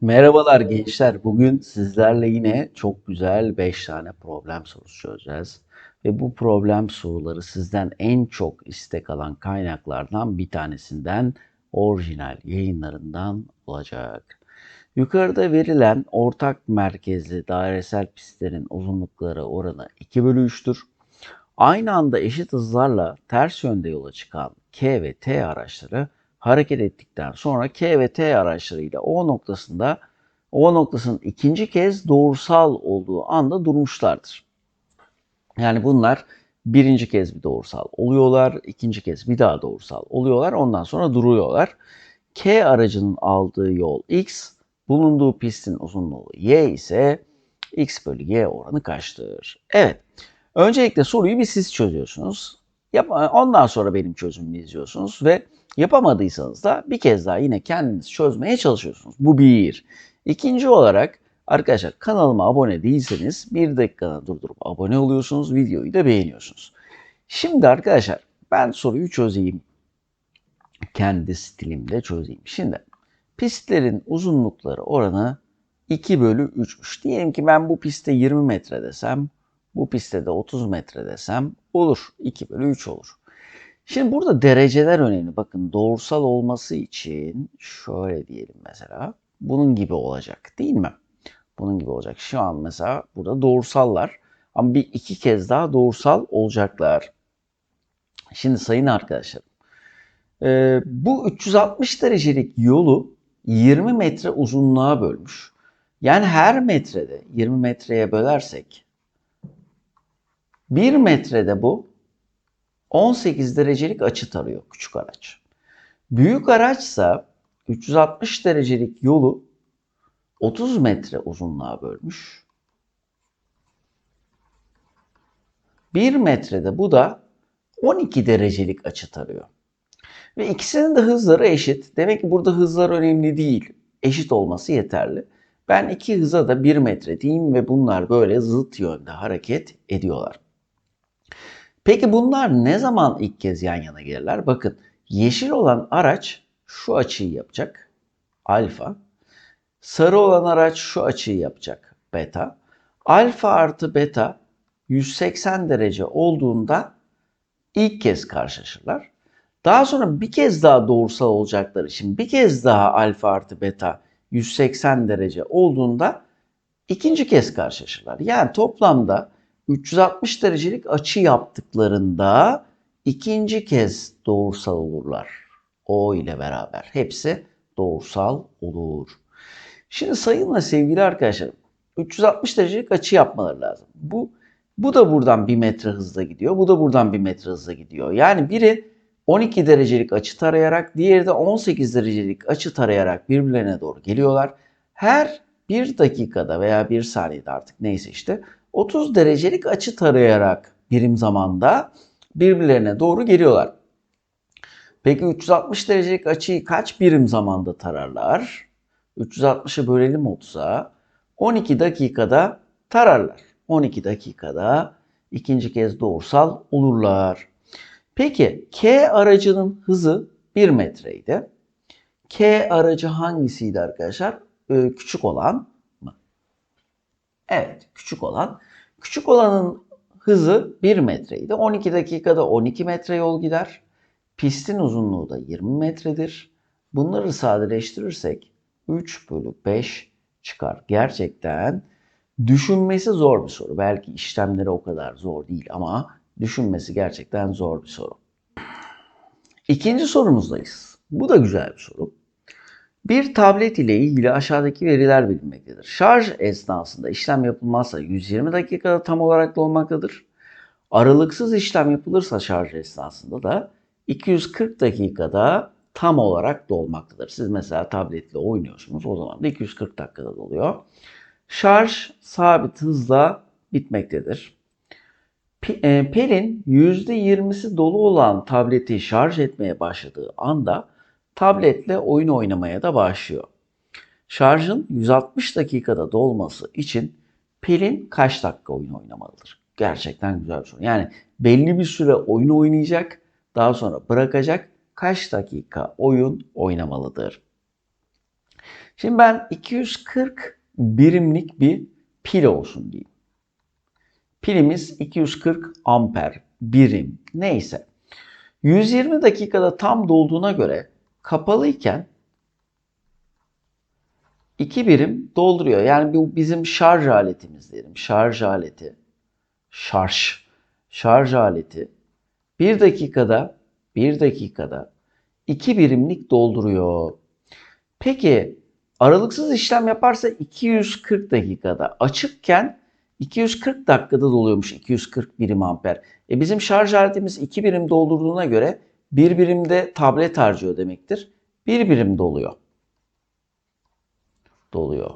Merhabalar gençler. Bugün sizlerle yine çok güzel 5 tane problem sorusu çözeceğiz. Ve bu problem soruları sizden en çok istek alan kaynaklardan bir tanesinden orijinal yayınlarından olacak. Yukarıda verilen ortak merkezli dairesel pistlerin uzunlukları oranı 2 bölü 3'tür. Aynı anda eşit hızlarla ters yönde yola çıkan K ve T araçları hareket ettikten sonra K ve T araçlarıyla O noktasında O noktasının ikinci kez doğrusal olduğu anda durmuşlardır. Yani bunlar birinci kez bir doğrusal oluyorlar, ikinci kez bir daha doğrusal oluyorlar, ondan sonra duruyorlar. K aracının aldığı yol X, bulunduğu pistin uzunluğu Y ise X bölü Y oranı kaçtır? Evet. Öncelikle soruyu bir siz çözüyorsunuz. Ondan sonra benim çözümümü izliyorsunuz ve yapamadıysanız da bir kez daha yine kendiniz çözmeye çalışıyorsunuz. Bu bir. İkinci olarak arkadaşlar kanalıma abone değilseniz bir dakikada durdurup abone oluyorsunuz. Videoyu da beğeniyorsunuz. Şimdi arkadaşlar ben soruyu çözeyim. Kendi stilimde çözeyim. Şimdi pistlerin uzunlukları oranı 2 bölü 3'müş. Diyelim ki ben bu piste 20 metre desem bu pistte de 30 metre desem olur. 2 bölü 3 olur. Şimdi burada dereceler önemli. Bakın doğrusal olması için şöyle diyelim mesela. Bunun gibi olacak değil mi? Bunun gibi olacak. Şu an mesela burada doğrusallar. Ama bir iki kez daha doğrusal olacaklar. Şimdi sayın arkadaşlarım. E, bu 360 derecelik yolu 20 metre uzunluğa bölmüş. Yani her metrede 20 metreye bölersek 1 metrede bu 18 derecelik açı tarıyor küçük araç. Büyük araçsa 360 derecelik yolu 30 metre uzunluğa bölmüş. 1 metrede bu da 12 derecelik açı tarıyor. Ve ikisinin de hızları eşit. Demek ki burada hızlar önemli değil. Eşit olması yeterli. Ben iki hıza da 1 metre diyeyim ve bunlar böyle zıt yönde hareket ediyorlar. Peki bunlar ne zaman ilk kez yan yana gelirler? Bakın yeşil olan araç şu açıyı yapacak. Alfa. Sarı olan araç şu açıyı yapacak. Beta. Alfa artı beta 180 derece olduğunda ilk kez karşılaşırlar. Daha sonra bir kez daha doğrusal olacakları için bir kez daha alfa artı beta 180 derece olduğunda ikinci kez karşılaşırlar. Yani toplamda 360 derecelik açı yaptıklarında ikinci kez doğrusal olurlar. O ile beraber. Hepsi doğrusal olur. Şimdi sayınla sevgili arkadaşlarım 360 derecelik açı yapmaları lazım. Bu bu da buradan 1 metre hızla gidiyor. Bu da buradan 1 metre hızla gidiyor. Yani biri 12 derecelik açı tarayarak, diğeri de 18 derecelik açı tarayarak birbirlerine doğru geliyorlar. Her bir dakikada veya bir saniyede artık neyse işte 30 derecelik açı tarayarak birim zamanda birbirlerine doğru geliyorlar. Peki 360 derecelik açıyı kaç birim zamanda tararlar? 360'ı bölelim 30'a. 12 dakikada tararlar. 12 dakikada ikinci kez doğrusal olurlar. Peki K aracının hızı 1 metreydi. K aracı hangisiydi arkadaşlar? Ee, küçük olan mı? Evet, küçük olan. Küçük olanın hızı 1 metreydi. 12 dakikada 12 metre yol gider. Pistin uzunluğu da 20 metredir. Bunları sadeleştirirsek 3 bölü 5 çıkar. Gerçekten düşünmesi zor bir soru. Belki işlemleri o kadar zor değil ama düşünmesi gerçekten zor bir soru. İkinci sorumuzdayız. Bu da güzel bir soru. Bir tablet ile ilgili aşağıdaki veriler bilinmektedir. Şarj esnasında işlem yapılmazsa 120 dakikada tam olarak dolmaktadır. Aralıksız işlem yapılırsa şarj esnasında da 240 dakikada tam olarak dolmaktadır. Siz mesela tabletle oynuyorsunuz o zaman da 240 dakikada doluyor. Şarj sabit hızla bitmektedir. e, Pelin %20'si dolu olan tableti şarj etmeye başladığı anda tabletle oyun oynamaya da başlıyor. Şarjın 160 dakikada dolması için Pelin kaç dakika oyun oynamalıdır? Gerçekten güzel bir soru. Yani belli bir süre oyun oynayacak, daha sonra bırakacak, kaç dakika oyun oynamalıdır? Şimdi ben 240 birimlik bir pil olsun diyeyim. Pilimiz 240 amper birim neyse. 120 dakikada tam dolduğuna göre kapalıyken 2 birim dolduruyor. Yani bu bizim şarj aletimiz diyelim. Şarj aleti. Şarj. Şarj aleti 1 dakikada 1 dakikada 2 birimlik dolduruyor. Peki aralıksız işlem yaparsa 240 dakikada açıkken 240 dakikada doluyormuş 240 birim amper. E bizim şarj aletimiz 2 birim doldurduğuna göre 1 birimde tablet harcıyor demektir. 1 birim doluyor. Doluyor.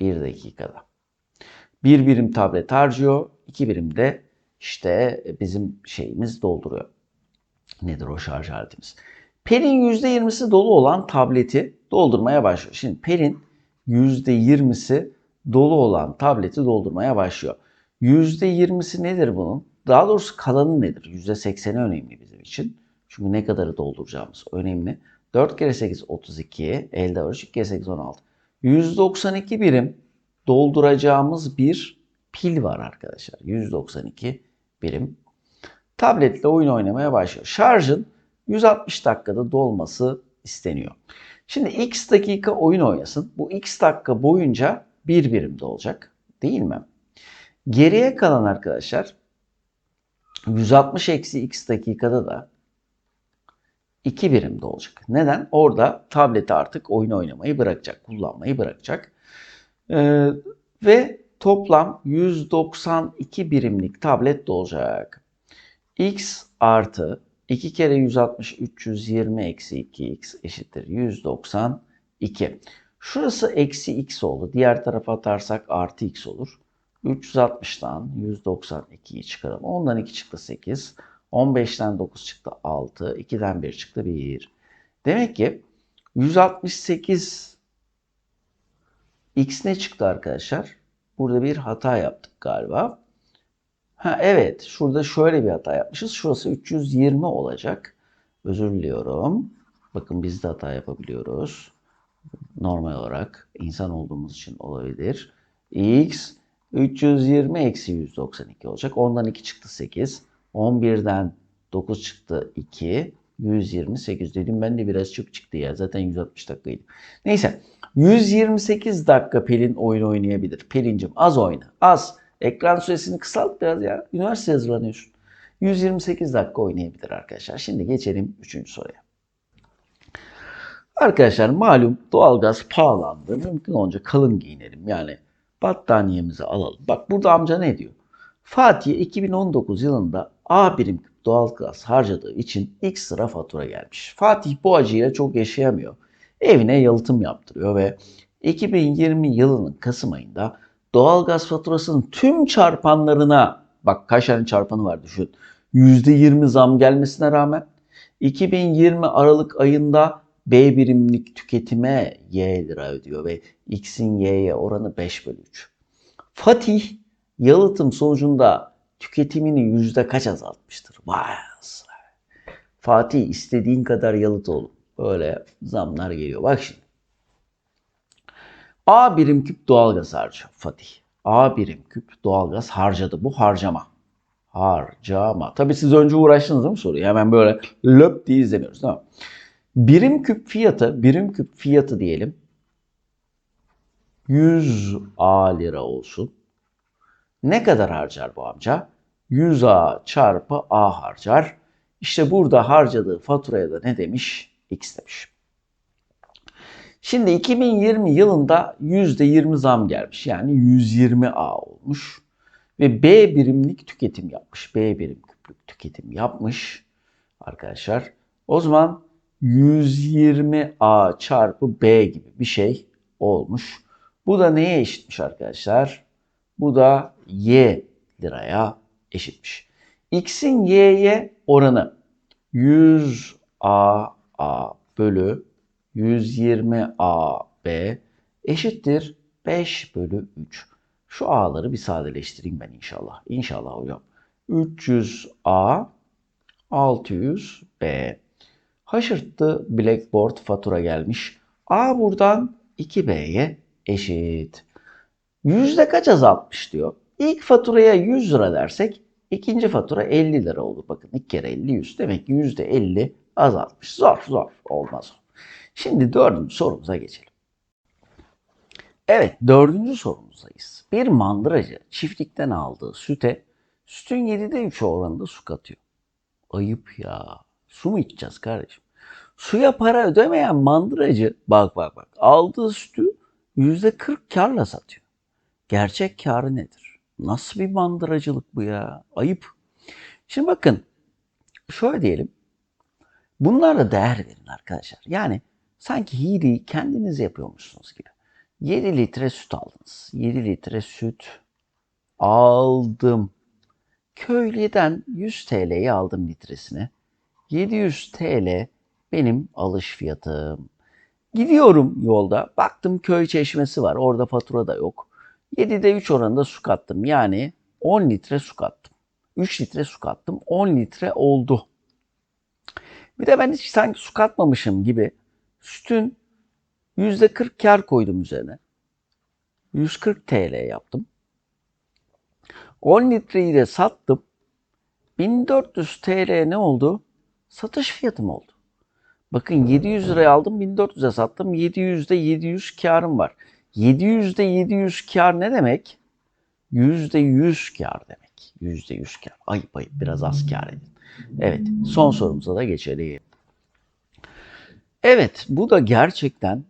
1 dakikada. 1 birim tablet harcıyor. 2 birim de işte bizim şeyimiz dolduruyor. Nedir o şarj aletimiz? Pelin %20'si dolu olan tableti doldurmaya başlıyor. Şimdi pelin %20'si dolu olan tableti doldurmaya başlıyor. %20'si nedir bunun? Daha doğrusu kalanı nedir? %80'i önemli bizim için. Çünkü ne kadarı dolduracağımız önemli. 4 kere 8 32. Elde var. 3 kere 8 16. 192 birim dolduracağımız bir pil var arkadaşlar. 192 birim. Tabletle oyun oynamaya başlıyor. Şarjın 160 dakikada dolması isteniyor. Şimdi x dakika oyun oynasın. Bu x dakika boyunca bir birimde olacak. Değil mi? Geriye kalan arkadaşlar 160 eksi x dakikada da 2 birimde olacak. Neden? Orada tableti artık oyun oynamayı bırakacak, kullanmayı bırakacak. Ee, ve toplam 192 birimlik tablet olacak. x artı 2 kere 160 320 eksi 2x eşittir 192. Şurası eksi x oldu. Diğer tarafa atarsak artı x olur. 360'dan 192'yi çıkaralım. 10'dan 2 çıktı 8. 15'ten 9 çıktı 6. 2'den 1 çıktı 1. Demek ki 168 x ne çıktı arkadaşlar? Burada bir hata yaptık galiba. Ha evet, şurada şöyle bir hata yapmışız. Şurası 320 olacak. Özür diliyorum. Bakın biz de hata yapabiliyoruz. Normal olarak insan olduğumuz için olabilir. x 320 eksi 192 olacak. Ondan 2 çıktı 8. 11'den 9 çıktı 2. 128 dedim ben de biraz çok çıktı ya. Zaten 160 dakikaydı. Neyse. 128 dakika Pelin oyun oynayabilir. Pelin'cim az oyna. Az. Ekran süresini kısalt biraz ya. Üniversite hazırlanıyorsun. 128 dakika oynayabilir arkadaşlar. Şimdi geçelim 3. soruya. Arkadaşlar malum doğalgaz pahalandı. Mümkün olunca kalın giyinelim. Yani battaniyemizi alalım. Bak burada amca ne diyor? Fatih 2019 yılında A birim doğalgaz harcadığı için ilk sıra fatura gelmiş. Fatih bu acıyla çok yaşayamıyor. Evine yalıtım yaptırıyor ve 2020 yılının Kasım ayında doğalgaz faturasının tüm çarpanlarına bak kaç tane çarpanı var düşün. %20 zam gelmesine rağmen 2020 Aralık ayında B birimlik tüketime Y lira ödüyor ve X'in Y'ye oranı 5 bölü 3. Fatih yalıtım sonucunda tüketimini yüzde kaç azaltmıştır? Vay Fatih istediğin kadar yalıt oğlum. Böyle zamlar geliyor. Bak şimdi. A birim küp doğalgaz harcıyor Fatih. A birim küp doğalgaz harcadı. Bu harcama. Harcama. Tabii siz önce uğraştınız değil mi soruyu? Hemen böyle löp diye izlemiyoruz mi? Birim küp fiyatı, birim küp fiyatı diyelim 100 A lira olsun. Ne kadar harcar bu amca? 100A çarpı A harcar. İşte burada harcadığı faturaya da ne demiş? X demiş. Şimdi 2020 yılında %20 zam gelmiş. Yani 120A olmuş. Ve B birimlik tüketim yapmış. B birim küplük tüketim yapmış arkadaşlar. O zaman 120A çarpı B gibi bir şey olmuş. Bu da neye eşitmiş arkadaşlar? Bu da Y liraya eşitmiş. X'in Y'ye oranı 100A A bölü 120 AB eşittir 5 bölü 3. Şu A'ları bir sadeleştireyim ben inşallah. İnşallah hocam. 300A 600B. Haşırttı Blackboard fatura gelmiş. A buradan 2B'ye eşit. Yüzde kaç azaltmış diyor. İlk faturaya 100 lira dersek ikinci fatura 50 lira olur. Bakın ilk kere 50 100 demek ki yüzde 50 azaltmış. Zor zor olmaz. Şimdi dördüncü sorumuza geçelim. Evet dördüncü sorumuzdayız. Bir mandıracı çiftlikten aldığı süte sütün 7'de 3 oranında su katıyor. Ayıp ya. Su mu içeceğiz kardeşim? Suya para ödemeyen mandıracı bak bak bak aldığı sütü %40 karla satıyor. Gerçek karı nedir? Nasıl bir mandıracılık bu ya? Ayıp. Şimdi bakın şöyle diyelim. Bunlara değer verin arkadaşlar. Yani sanki hileyi kendiniz yapıyormuşsunuz gibi. 7 litre süt aldınız. 7 litre süt aldım. Köylüden 100 TL'yi aldım litresine. 700 TL benim alış fiyatım. Gidiyorum yolda. Baktım köy çeşmesi var. Orada fatura da yok. 7'de 3 oranında su kattım. Yani 10 litre su kattım. 3 litre su kattım. 10 litre oldu. Bir de ben hiç sanki su katmamışım gibi sütün %40 kar koydum üzerine. 140 TL yaptım. 10 litreyi de sattım. 1400 TL ne oldu? Satış fiyatım oldu. Bakın 700 liraya aldım 1400'e sattım. 700'de 700 karım var. 700'de 700 kar ne demek? %100 kar demek. %100 kar. Ayıp ayıp biraz az kar edin. Evet son sorumuza da geçelim. Evet bu da gerçekten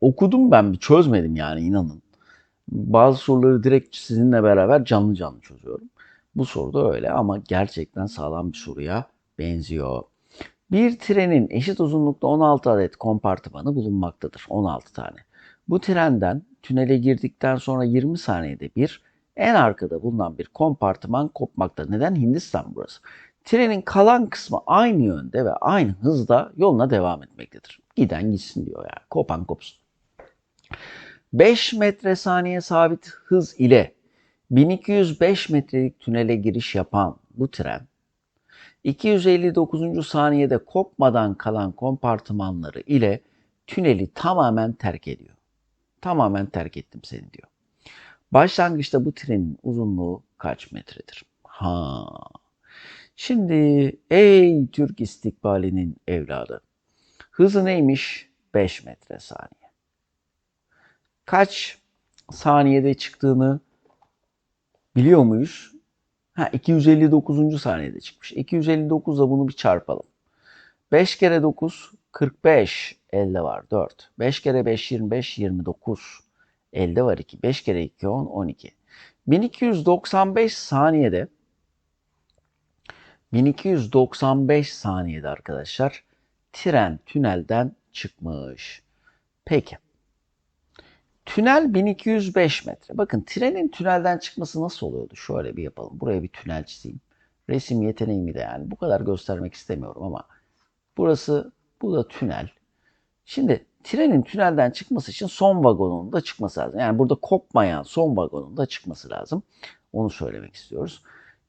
okudum ben bir çözmedim yani inanın. Bazı soruları direkt sizinle beraber canlı canlı çözüyorum. Bu soru da öyle ama gerçekten sağlam bir soruya benziyor. Bir trenin eşit uzunlukta 16 adet kompartımanı bulunmaktadır. 16 tane. Bu trenden tünele girdikten sonra 20 saniyede bir en arkada bulunan bir kompartıman kopmakta. Neden? Hindistan burası. Trenin kalan kısmı aynı yönde ve aynı hızda yoluna devam etmektedir. Giden gitsin diyor yani. Kopan kopsun. 5 metre saniye sabit hız ile 1205 metrelik tünele giriş yapan bu tren 259. saniyede kopmadan kalan kompartımanları ile tüneli tamamen terk ediyor. Tamamen terk ettim seni diyor. Başlangıçta bu trenin uzunluğu kaç metredir? Ha. Şimdi ey Türk istikbalinin evladı. Hızı neymiş? 5 metre saniye. Kaç saniyede çıktığını biliyor muyuz? Ha 259. saniyede çıkmış. 259'da bunu bir çarpalım. 5 kere 9 45 elde var 4. 5 kere 5 25 29. Elde var 2. 5 kere 2 10 12. 1295 saniyede 1295 saniyede arkadaşlar tren tünelden çıkmış. Peki. Tünel 1205 metre. Bakın trenin tünelden çıkması nasıl oluyordu? Şöyle bir yapalım. Buraya bir tünel çizeyim. Resim yeteneğimi de yani bu kadar göstermek istemiyorum ama burası bu da tünel. Şimdi trenin tünelden çıkması için son vagonun da çıkması lazım. Yani burada kopmayan son vagonun da çıkması lazım. Onu söylemek istiyoruz.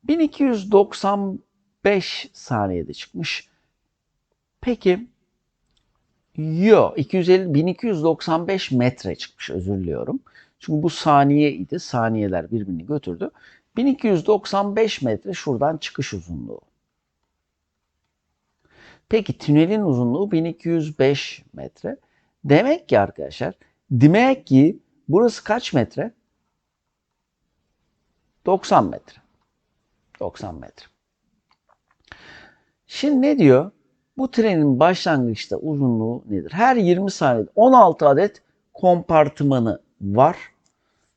1295 saniyede çıkmış. Peki Yo 250 1295 metre çıkmış özür diliyorum. Çünkü bu saniye idi. Saniyeler birbirini götürdü. 1295 metre şuradan çıkış uzunluğu. Peki tünelin uzunluğu 1205 metre. Demek ki arkadaşlar demek ki burası kaç metre? 90 metre. 90 metre. Şimdi ne diyor? Bu trenin başlangıçta uzunluğu nedir? Her 20 saniyede 16 adet kompartımanı var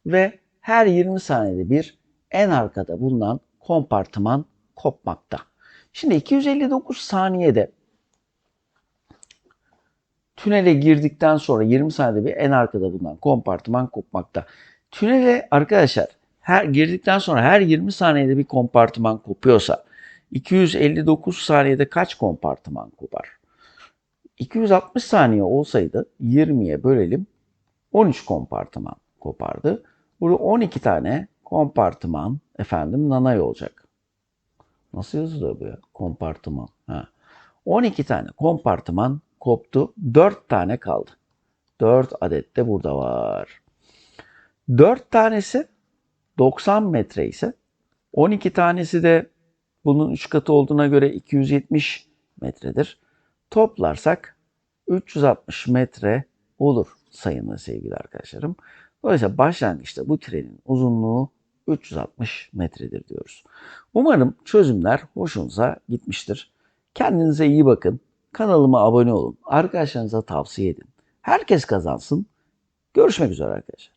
ve her 20 saniyede bir en arkada bulunan kompartıman kopmakta. Şimdi 259 saniyede tünele girdikten sonra 20 saniyede bir en arkada bulunan kompartıman kopmakta. Tünele arkadaşlar her girdikten sonra her 20 saniyede bir kompartıman kopuyorsa 259 saniyede kaç kompartıman kopar? 260 saniye olsaydı 20'ye bölelim 13 kompartıman kopardı. Burada 12 tane kompartıman efendim nanay olacak. Nasıl yazılıyor bu ya? Kompartıman. Ha. 12 tane kompartıman koptu. 4 tane kaldı. 4 adet de burada var. 4 tanesi 90 metre ise 12 tanesi de bunun 3 katı olduğuna göre 270 metredir. Toplarsak 360 metre olur sayın sevgili arkadaşlarım. Dolayısıyla başlangıçta bu trenin uzunluğu 360 metredir diyoruz. Umarım çözümler hoşunuza gitmiştir. Kendinize iyi bakın. Kanalıma abone olun. Arkadaşlarınıza tavsiye edin. Herkes kazansın. Görüşmek üzere arkadaşlar.